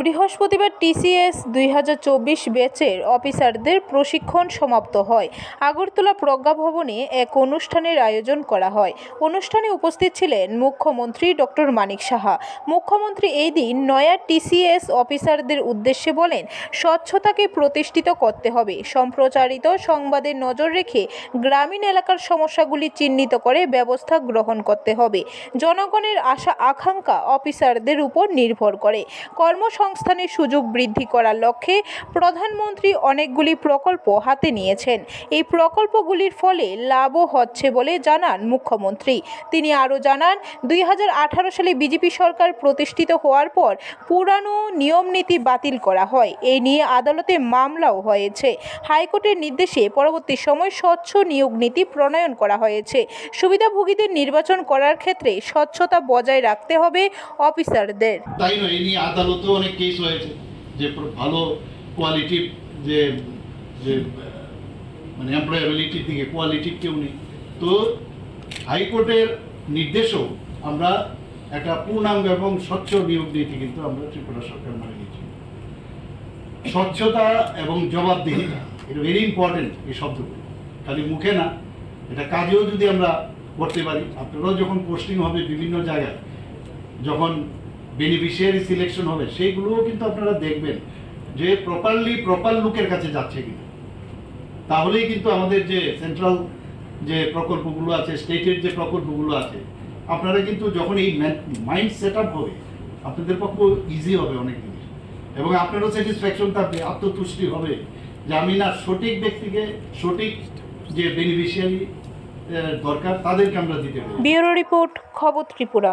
বৃহস্পতিবার টিসিএস দুই হাজার চব্বিশ ব্যাচের অফিসারদের প্রশিক্ষণ সমাপ্ত হয়। আগরতলা প্রজ্ঞা ভবনে এক অনুষ্ঠানের আয়োজন করা হয়। অনুষ্ঠানে উপস্থিত ছিলেন মুখ্যমন্ত্রী ডক্টর মানিক সাহা। মুখ্যমন্ত্রী এই দিন নয়া টিসিএস অফিসারদের উদ্দেশ্যে বলেন, স্বচ্ছতাকে প্রতিষ্ঠিত করতে হবে। সম্প্রচারিত সংবাদে নজর রেখে গ্রামীণ এলাকার সমস্যাগুলি চিহ্নিত করে ব্যবস্থা গ্রহণ করতে হবে। জনগণের আশা আকাঙ্ক্ষা অফিসারদের উপর নির্ভর করে। কর্মসংস্থানের সুযোগ বৃদ্ধি করার লক্ষ্যে প্রধানমন্ত্রী অনেকগুলি প্রকল্প হাতে নিয়েছেন। এই প্রকল্পগুলির ফলে লাভও হচ্ছে বলে জানান মুখ্যমন্ত্রী। তিনি আরও জানান, দুই হাজার আঠারো সালে বিজেপি সরকার প্রতিষ্ঠিত হওয়ার পর পুরানো নিয়মনীতি বাতিল করা হয়। এই নিয়ে আদালতে মামলাও হয়েছে। হাইকোর্টের নির্দেশে পরবর্তী সময় স্বচ্ছ নিয়োগ নীতি প্রণয়ন করা হয়েছে। সুবিধাভোগীদের নির্বাচন করার ক্ষেত্রে স্বচ্ছতা বজায় রাখতে হবে অফিসারদের। তাই নয় এই নিয়ে আদালতেও অনেক কেস হয়েছে যে ভালো কোয়ালিটির যে যে মানে এমপ্লয়াবিলিটির দিকে কোয়ালিটির কেউ নেই। তো হাইকোর্টের নির্দেশও আমরা একটা পূর্ণাঙ্গ এবং স্বচ্ছ নিয়োগ নীতি কিন্তু আমরা ত্রিপুরা সরকার মানে নিয়েছি স্বচ্ছতা এবং জবাবদিহিতা, এটা ভেরি ইম্পর্টেন্ট এই শব্দগুলো। খালি মুখে না, এটা কাজেও যদি আমরা করতে পারি, আপনারাও যখন পোস্টিং হবে বিভিন্ন জায়গায়, যখন বেনিফিশিয়ারি সিলেকশন হবে, সেইগুলোও কিন্তু আপনারা দেখবেন যে প্রপারলি প্রপার লুকের কাছে যাচ্ছে কিনা তাহলেই কিন্তু আমাদের যে সেন্ট্রাল যে প্রকল্পগুলো আছে স্টেটের যে প্রকল্পগুলো আছে, আপনারা কিন্তু যখন এই মাইন্ড সেট আপ হবে, আপনাদের পক্ষে ইজি হবে অনেক জিনিস। এবং আপনারও স্যাটিসফ্যাকশন থাকবে, আত্মতুষ্টি হবে যে আমি না সঠিক ব্যক্তিকে, সঠিক যে বেনিফিশিয়ারি দরকার, তাদেরকে আমরা দিতে পারি। ব্যুরো রিপোর্ট, খবর ত্রিপুরা।